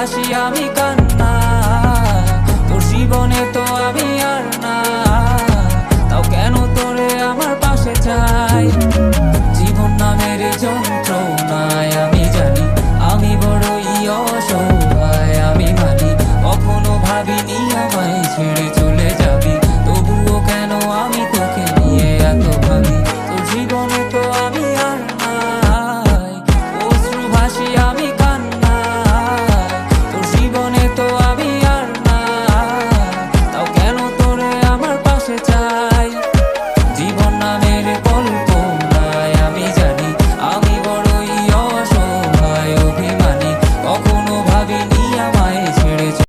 আসি আমি কান্না, তোর জীবনে তো আমি আর না। তাও কেন তোরে আমার পাশে চাই? জীবন নামের যন্ত্রণায় আমি জানি, আমি বড়ই অসহায়, আমি মানি, কখনো ভাবিনি আমায় ছেড়ে চলে যাবি। তবুও কেন আমি তোকে নিয়ে এত ভাবি? তোর জীবনে তো আমি আর নাই। অশ্রু ভাসি